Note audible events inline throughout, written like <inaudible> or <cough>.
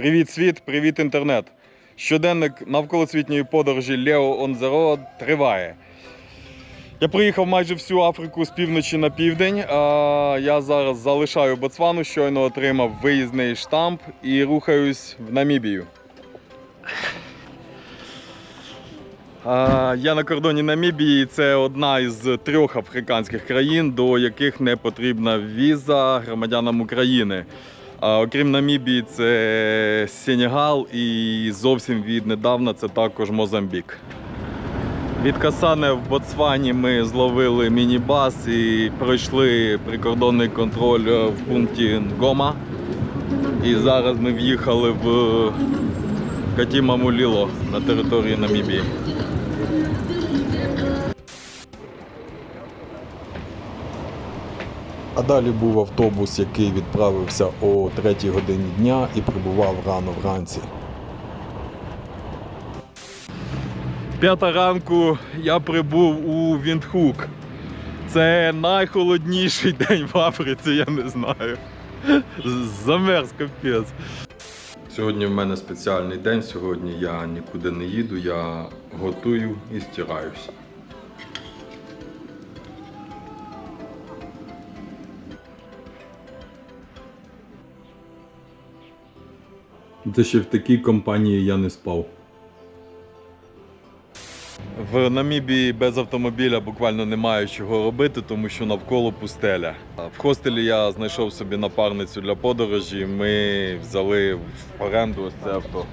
Привіт, світ, привіт, інтернет. Щоденник навколосвітньої подорожі the Road триває. Я проїхав майже всю Африку з півночі на південь. Я зараз залишаю Ботсвану, щойно отримав виїзний штамп і рухаюсь в Намібію. Я на кордоні Намібії. Це одна із трьох африканських країн, до яких не потрібна віза громадянам України. А, Окрім Намібії, це Сенегал і зовсім віднедавна це також Мозамбік. Від Касане в Ботсвані ми зловили мінібас і пройшли прикордонний контроль в пункті Нгома. І зараз ми в'їхали в Катіма Муліло на території Намібії. А далі був автобус, який відправився о 3 годині дня і прибував рано вранці. П'ята ранку я прибув у Віндхук. Це найхолодніший день в Африці, я не знаю. Замерз капець. Сьогодні в мене спеціальний день. Сьогодні я нікуди не їду, я готую і стираюся. Це ще в такій компанії я не спав. В Намібії без автомобіля буквально немає чого робити, тому що навколо пустеля. В хостелі я знайшов собі напарницю для подорожі. Ми взяли в оренду ось це авто.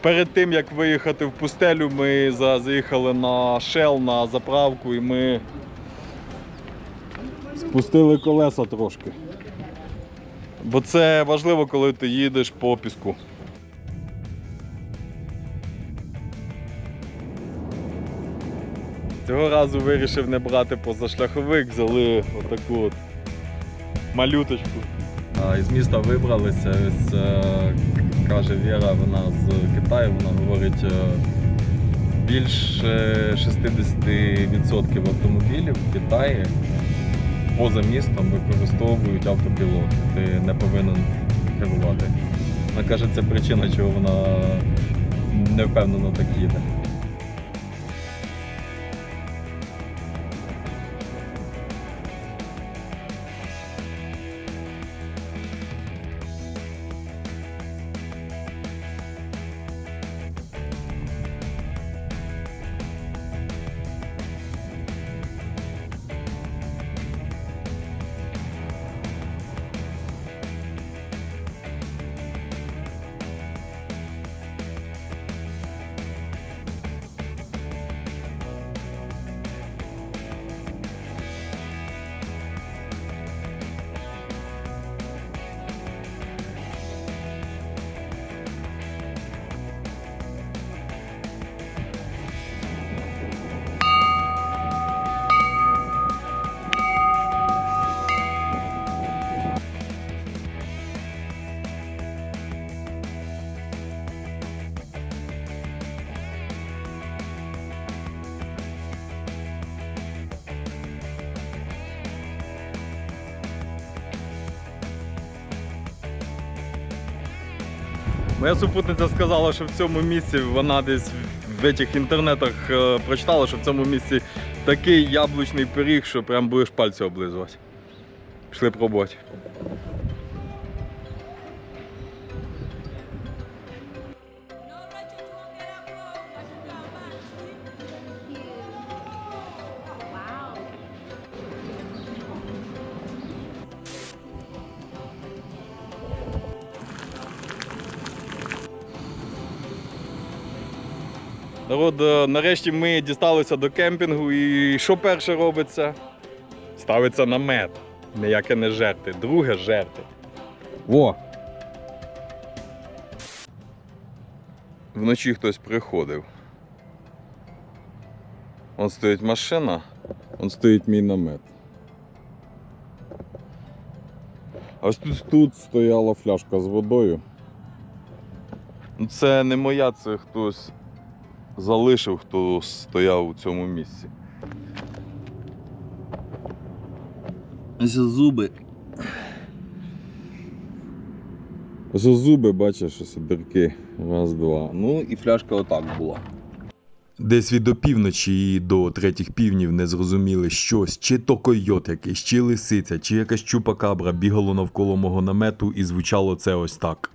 Перед тим як виїхати в пустелю, ми заїхали на Shell, на заправку і ми спустили колеса трошки. Бо це важливо, коли ти їдеш по піску. Цього разу вирішив не брати позашляховик, взяли отаку от малюточку. Із міста вибралися. Ось, е, каже Віра, вона з Китаю, вона говорить, е, більше 60% автомобілів в Китаї поза містом використовують автопілот. Ти не повинен керувати. Вона каже, це причина, чого вона не впевнено так їде. Моя супутниця сказала, що в цьому місці вона десь в цих інтернетах е, прочитала, що в цьому місці такий яблучний пиріг, що прям будеш пальці облизувати. Пішли пробувати. Народ, е, нарешті ми дісталися до кемпінгу і що перше робиться? Ставиться намет. Ніяке не жерти. Друге жерти. Во! Вночі хтось приходив. Вон стоїть машина, вон стоїть мій намет. Ось тут, тут стояла фляжка з водою. Ну, Це не моя, це хтось залишив, хто стояв у цьому місці. Ось зуби. Ось зуби, бачиш, ось дирки. Раз, два. Ну і фляжка отак була. Десь від опівночі і до третіх півнів не зрозуміли щось, чи то койот якийсь, чи лисиця, чи якась чупакабра бігало навколо мого намету і звучало це ось так.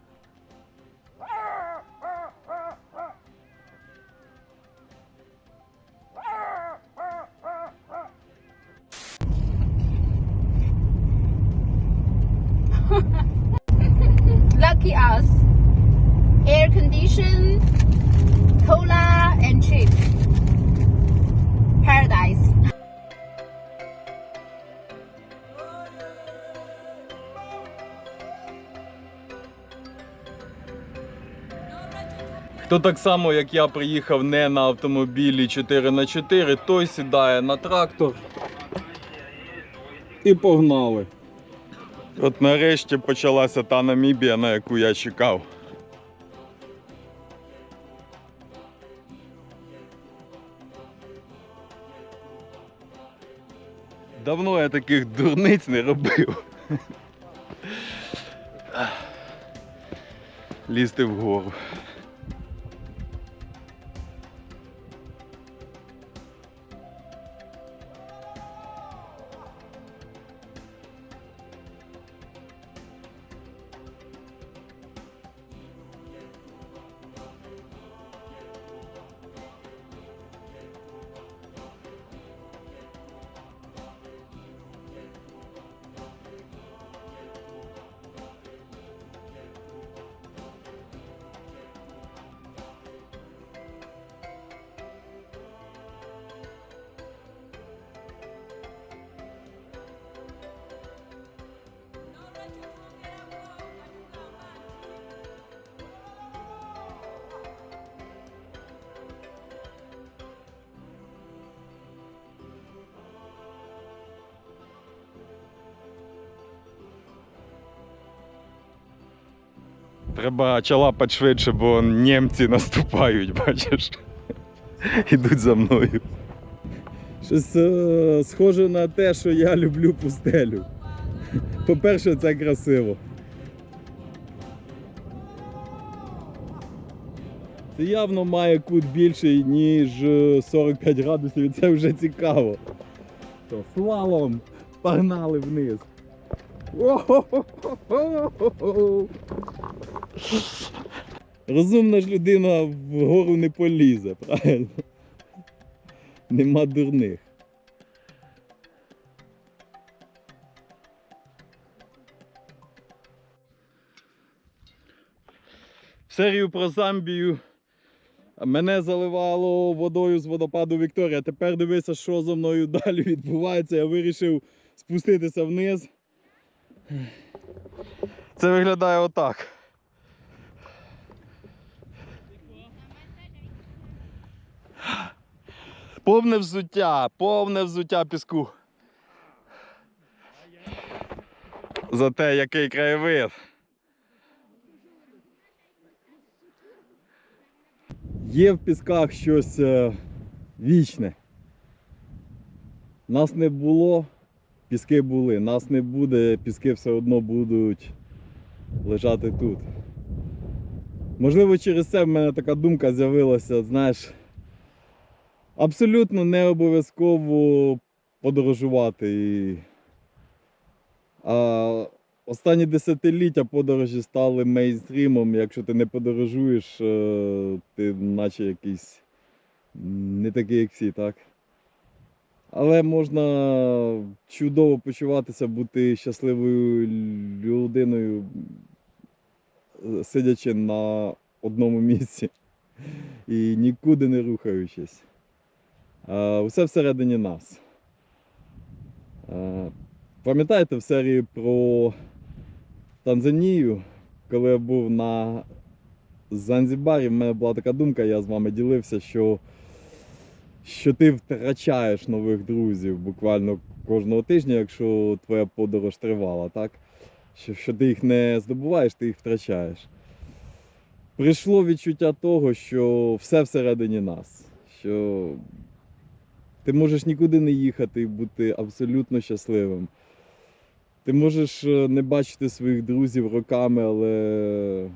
Так само, як я приїхав не на автомобілі 4х4, той сідає на трактор і погнали. От нарешті почалася та Намібія, на яку я чекав. Давно я таких дурниць не робив. Лізти вгору. Треба чалапати швидше, бо німці наступають, <laughs> бачиш. Ідуть за мною. Щось е, схоже на те, що я люблю пустелю. По-перше, це красиво. Це явно має кут більший, ніж е, 45 градусів, і це вже цікаво. Що, слалом погнали вниз. О-хо-хо-хо-хо-хо. Розумна ж людина вгору не полізе, правильно? Нема дурних. В серію про Замбію мене заливало водою з водопаду Вікторія. Тепер дивися, що зо мною далі відбувається. Я вирішив спуститися вниз. Це виглядає отак. Повне взуття, повне взуття піску. Зате який краєвид. Є в пісках щось е, вічне. Нас не було, піски були. Нас не буде, піски все одно будуть лежати тут. Можливо, через це в мене така думка з'явилася, знаєш, абсолютно не обов'язково подорожувати. І... А останні десятиліття подорожі стали мейнстрімом. Якщо ти не подорожуєш, е, ти наче якийсь не такий, як всі, так? Але можна чудово почуватися, бути щасливою людиною, сидячи на одному місці і нікуди не рухаючись. Е, Усе всередині нас. Е, Пам'ятаєте в серії про Танзанію, коли я був на Занзібарі, в мене була така думка, я з вами ділився, що що ти втрачаєш нових друзів буквально кожного тижня, якщо твоя подорож тривала, так? Що, що ти їх не здобуваєш, ти їх втрачаєш. Прийшло відчуття того, що все всередині нас. Що ти можеш нікуди не їхати і бути абсолютно щасливим. Ти можеш е, не бачити своїх друзів роками, але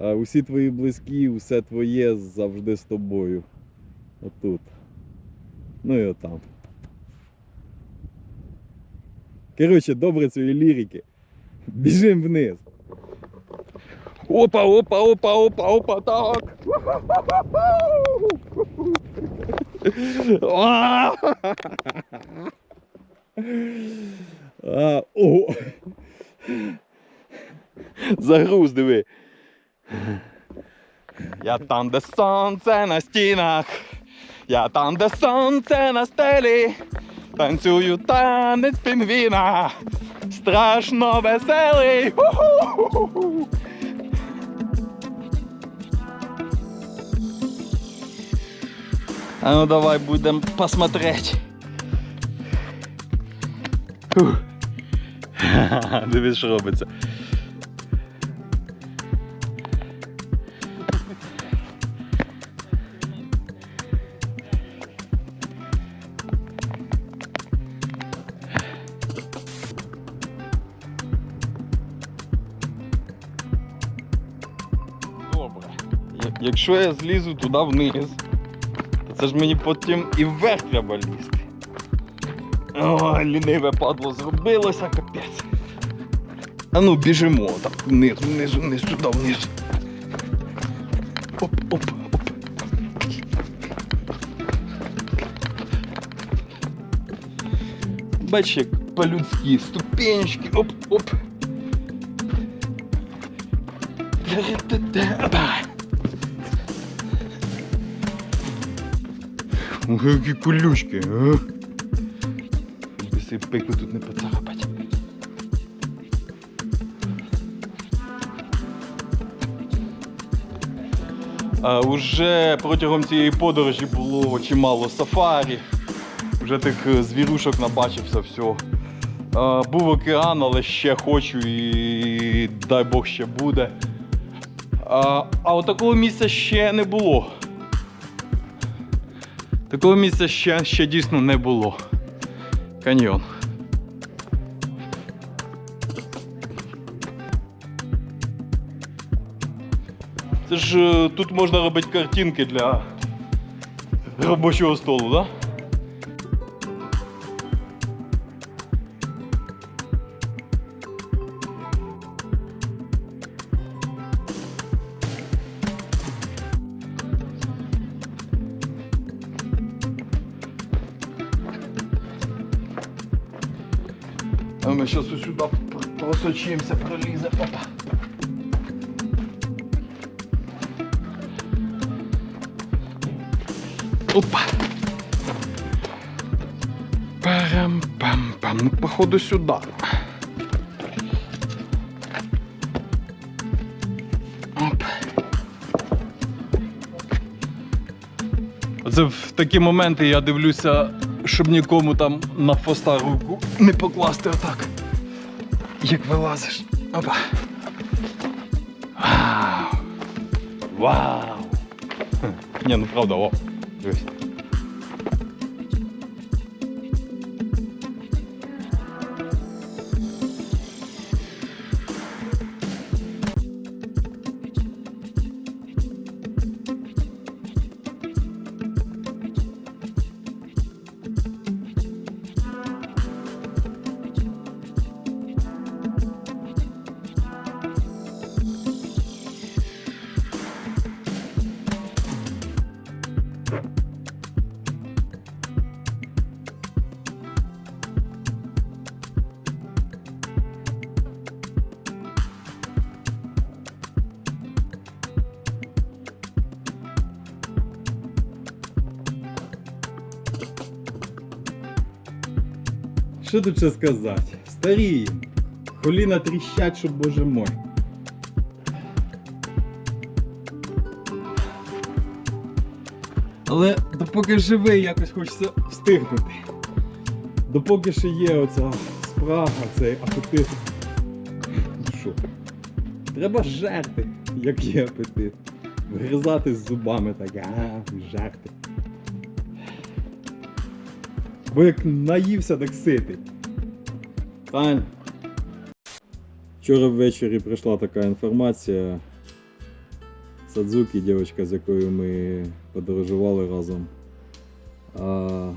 е, усі твої близькі, усе твоє завжди з тобою. Отут. Ну і отам. Коротше, добре цієї лірики. Біжим вниз. Опа, опа, опа, опа, опа, так. Загруз, диви. Я там, де сонце на стінах. Я там, де сонце на стелі. Танцюю танець пінгвіна. Страшно веселий. Ху-ху-ху-ху. А ну давай будем посмотреть. <laughs> Дивись, що робиться. Добре. Якщо я злізу туди вниз, це ж мені потім і вверх треба лізти. Ой, ліниве падло зробилося, капець. А ну біжимо так вниз, вниз, вниз, сюди, вниз. Оп, оп. Бачиш, як по-людськи, ступенечки, оп, оп. Та-ра-та-та. Які колючки? Би си тут не поцарапать. А, уже протягом цієї подорожі було чимало сафарі. Вже тих е, звірушок набачився все. А, був океан, але ще хочу і дай Бог ще буде. А, а от такого місця ще не було. Такого місця ще, ще дійсно не було. Каньйон. Це ж е, тут можна робити картинки для робочого столу, так? Да? А ми зараз ось сюди пр- просочимося, пролізе. Опа. Опа. Парам-пам-пам. Ну, походу, сюди. Оп. Це в такі моменти я дивлюся, щоб нікому там на фоста руку не покласти отак. Як вилазиш. Опа. Вау. Вау. Не, ну правда, о. Що тут ще сказати? Старі, коліна тріщать, що боже мой. Але допоки живий, якось хочеться встигнути. Допоки ще є оця спрага, цей апетит. Ну Що? Треба жерти, як є апетит. Вгризати з зубами так, а, жерти. Бо як наївся, так ситий. Fine. Вчора ввечері прийшла така інформація. Садзукі, дівчинка, з якою ми подорожували разом. А,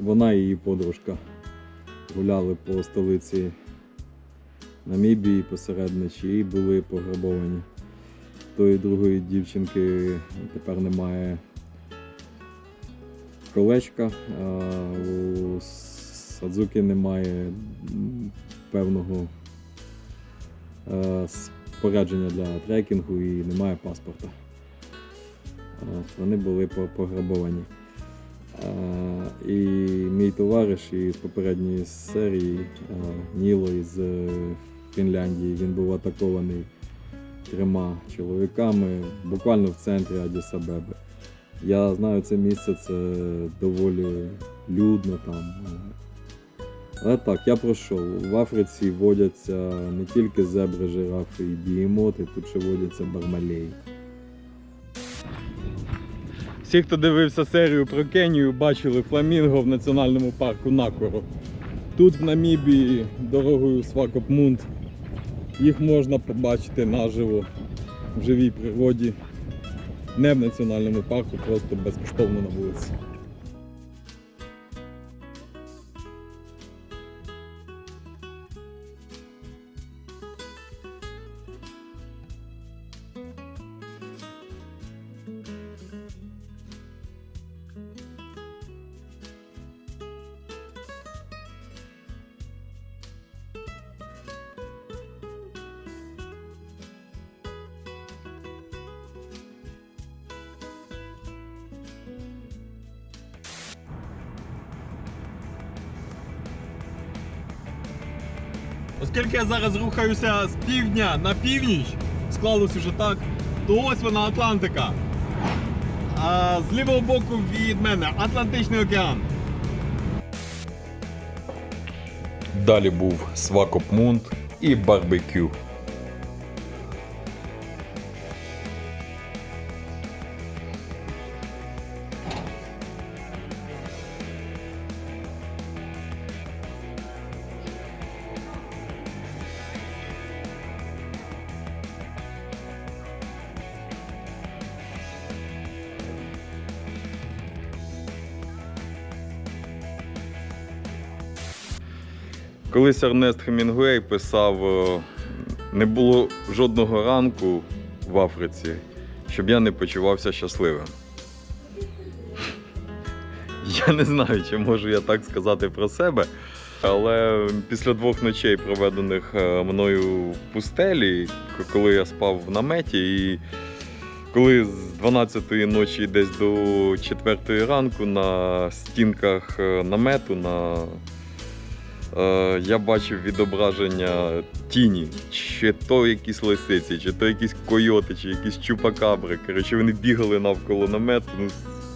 вона і її подружка гуляли по столиці Намібії посередничі і були пограбовані. Тої другої дівчинки тепер немає колечка, у Садзуки немає певного е, спорядження для трекінгу і немає паспорта. Вони були пограбовані. Е, І мій товариш із попередньої серії е, Ніло із е, Фінляндії, він був атакований трьома чоловіками буквально в центрі Адіс-Абеби. Я знаю це місце, це доволі людно там. Але так, я пройшов. В Африці водяться не тільки зебри, жирафи і бігемоти, тут ще водяться бармалеї. Всі, хто дивився серію про Кенію, бачили фламінго в національному парку Накоро. Тут в Намібії дорогою Свакопмунд їх можна побачити наживо в живій природі, не в національному парку, просто безкоштовно на вулиці. Я зараз рухаюся з півдня на північ, склалось уже так, то ось вона Атлантика. А з лівого боку від мене Атлантичний океан. Далі був Свакопмунд і барбекю. Колись Ернест Хемінгуей писав: е, не було жодного ранку в Африці, щоб я не почувався щасливим. <laughs> Я не знаю, чи можу я так сказати про себе, але після двох ночей, проведених е, мною в пустелі, коли я спав в наметі, і коли з 12-ї ночі десь до 4-ї ранку на стінках е, намету на я бачив відображення тіні, чи то якісь лисиці, чи то якісь койоти, чи якісь чупакабри. Коротше, вони бігали навколо намету, ну,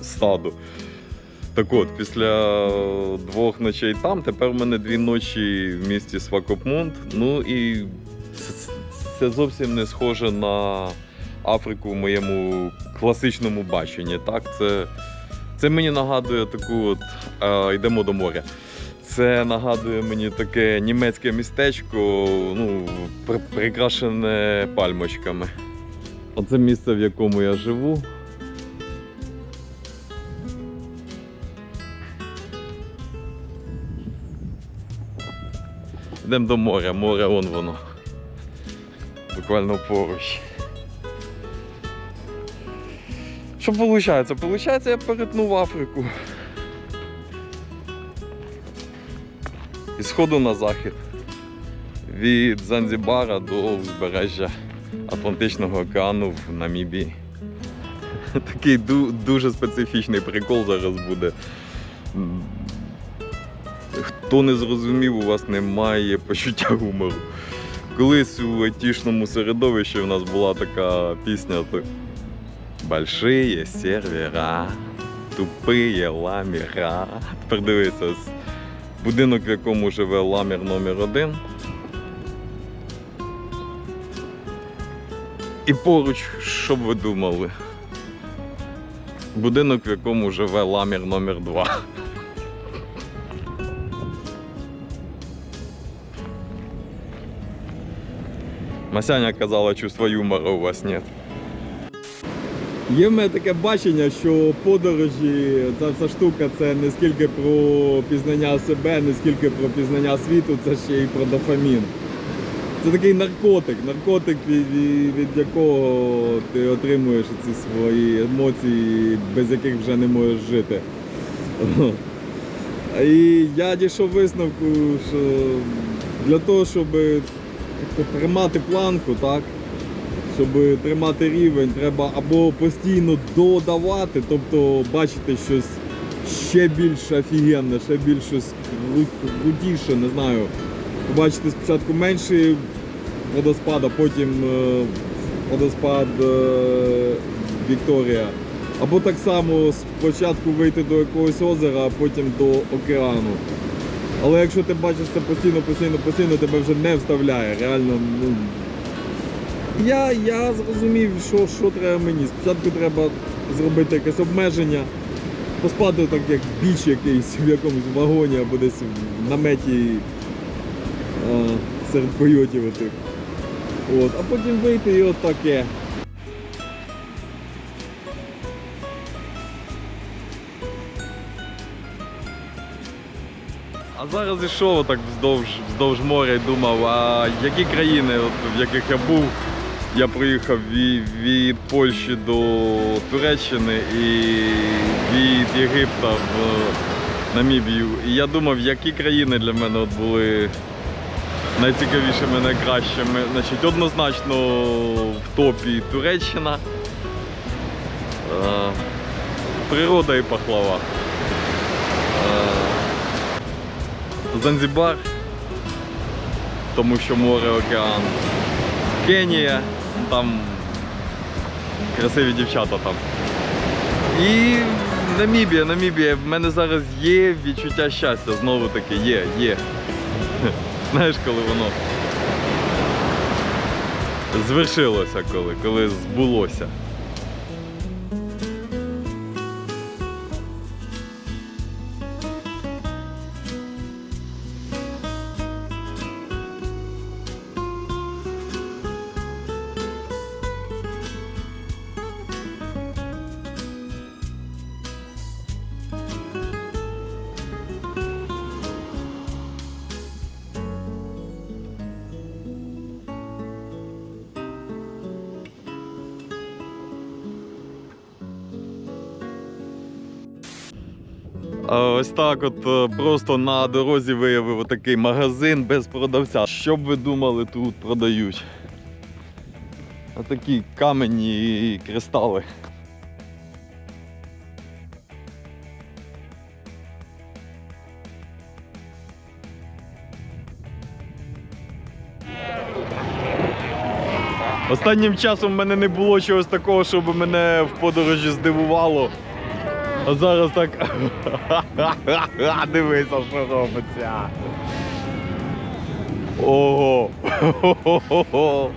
стаду. Так от, після двох ночей там, тепер в мене дві ночі в місті Свакопмунд. Ну і це, це зовсім не схоже на Африку в моєму класичному баченні. Так, це, це мені нагадує таку от е, йдемо до моря. Це нагадує мені таке німецьке містечко, ну, при- прикрашене пальмочками. Оце місце, в якому я живу. Йдемо до моря, море вон воно. Буквально поруч. Що виходить? Получається, я перетнув Африку. Із сходу на захід. Від Занзібара до узбережжя Атлантичного океану в Намібії. <laughs> Такий ду- дуже специфічний прикол зараз буде. Хто не зрозумів, у вас немає почуття гумору. Колись у айтішному середовищі в нас була така пісня. Большие сервера, тупые ламера. Тепер дивися, Будинок, в якому живе ламір номер один. І поруч, що б ви думали? Будинок, в якому живе ламір номер два. Масяня казала, чувства юмора у вас нет. Є в мене таке бачення, що подорожі, ця вся штука це не скільки про пізнання себе, не скільки про пізнання світу, це ще й про дофамін. Це такий наркотик, наркотик, від, від- якого ти отримуєш ці свої емоції, без яких вже не можеш жити. <laughs> І я дійшов висновку, що для того, щоб тримати планку, так, щоб тримати рівень, треба або постійно додавати, тобто бачити щось ще більш офігенне, ще більш крутіше, не знаю. Побачити спочатку менший водоспад, а потім е, водоспад е, Вікторія. Або так само спочатку вийти до якогось озера, а потім до океану. Але якщо ти бачиш це постійно, постійно, постійно, тебе вже не вставляє. Реально, ну. Я, я зрозумів, що, що треба мені. Спочатку треба зробити якесь обмеження, поспати так як біч якийсь в якомусь вагоні або десь в наметі а, серед койотів отих. От, а потім вийти і от таке. А зараз ішов так вздовж, вздовж моря і думав, а які країни, от, в яких я був, я проїхав від, Польщі до Туреччини і від Єгипта в Намібію. І я думав, які країни для мене от були найцікавішими, найкращими. Значить, однозначно в топі Туреччина. Е, Природа і пахлава. Е, Занзібар, тому що море, океан. Кенія, там красиві дівчата там. І Намібія, Намібія. В мене зараз є відчуття щастя, знову таки, є, є. <laughs> Знаєш, коли воно звершилося, коли, коли збулося. Ось так, от е, просто на дорозі виявив отакий магазин без продавця. Що б ви думали, тут продають? Отакі камені і кристали. Останнім часом в мене не було чогось такого, щоб мене в подорожі здивувало. А зараз так. <laughs> Дивися, що робиться. Ого. <laughs>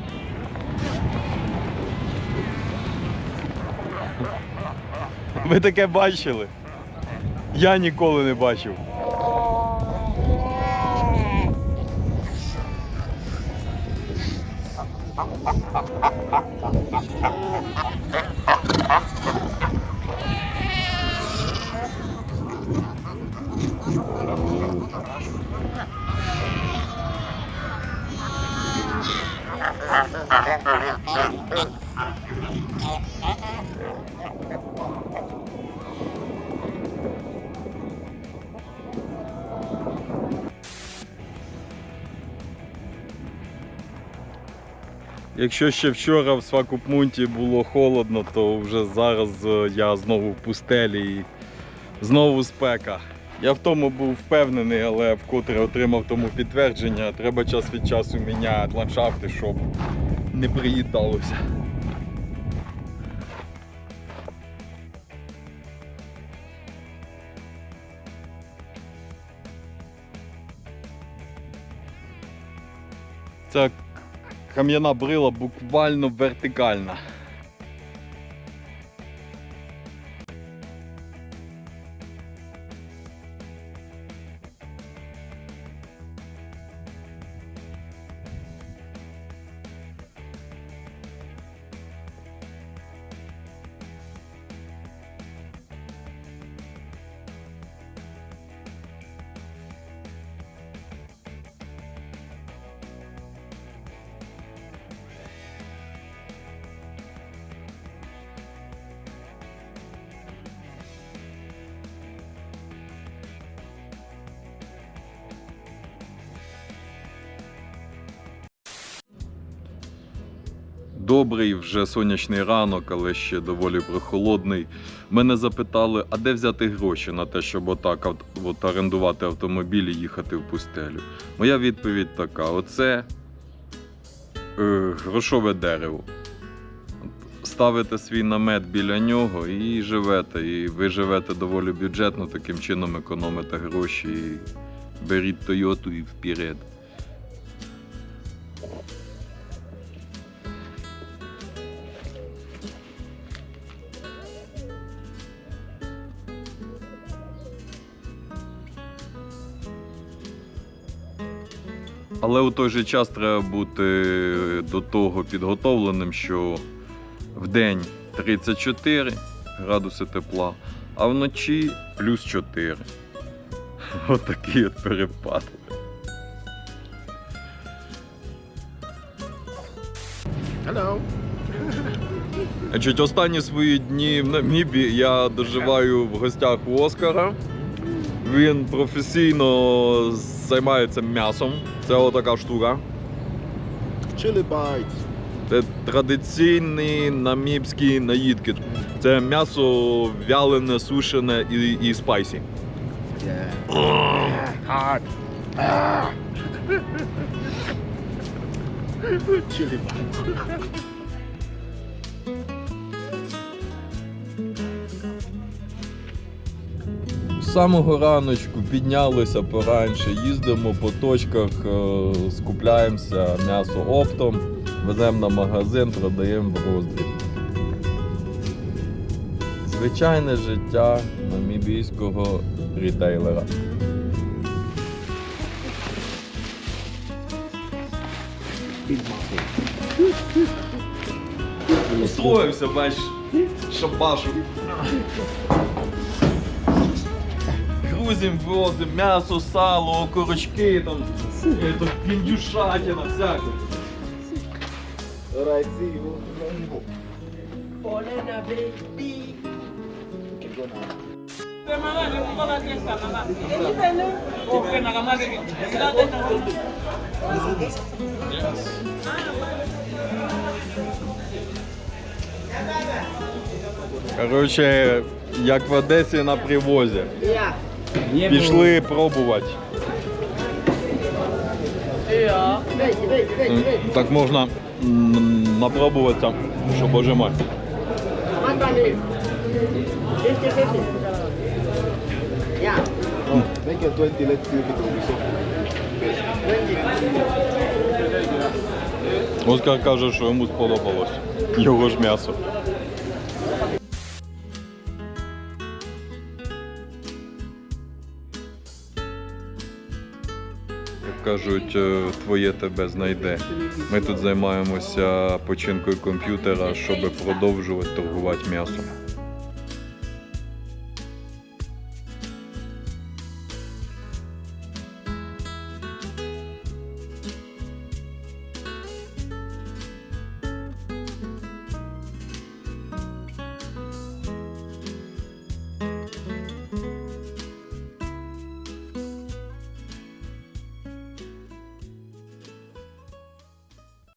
Ви таке бачили? Я ніколи не бачив. <laughs> Якщо ще вчора в Свакопмунті було холодно, то вже зараз е, я знову в пустелі і знову спека. Я в тому був впевнений, але вкотре отримав тому підтвердження. Треба час від часу міняти ландшафти, щоб не приїдалося. Ця кам'яна брила буквально вертикальна. Вже сонячний ранок, але ще доволі прохолодний. Мене запитали, а де взяти гроші на те, щоб отак от, орендувати автомобіль і їхати в пустелю. Моя відповідь така: оце е, грошове дерево. Ставите свій намет біля нього і живете. І ви живете доволі бюджетно, таким чином економите гроші. І беріть Тойоту і вперед. Але у той же час треба бути до того підготовленим, що в день 34 градуси тепла, а вночі плюс 4. <laughs> Отакий от перепад. Hello. <laughs> Значить, останні свої дні в Намібі я доживаю в гостях у Оскара. Він професійно займається м'ясом. Це отака штука. Chili bites. Це традиційні намібські наїдки. Це м'ясо вялене, сушене і, і спайсі. Hard. Chili bites. Самого раночку піднялися поранше, їздимо по точках, е, скупляємося м'ясо оптом, веземо на магазин, продаємо в роздріб. Звичайне життя намібійського рітейлера. Устроївся, бачиш, шабашу. Грузим, возим м'ясо, сало, окорочки, там, е, там піндюшатина, всяке. Now. Коротше, як в Одесі на привозі. Пішли пробувати. Так можна напробуватися, що боже мой. 20, let's see if it will be so. Оскар каже, що йому сподобалось. Його ж м'ясо. Кажуть, е, твоє тебе знайде. Ми тут займаємося починкою комп'ютера, щоб продовжувати торгувати м'ясом.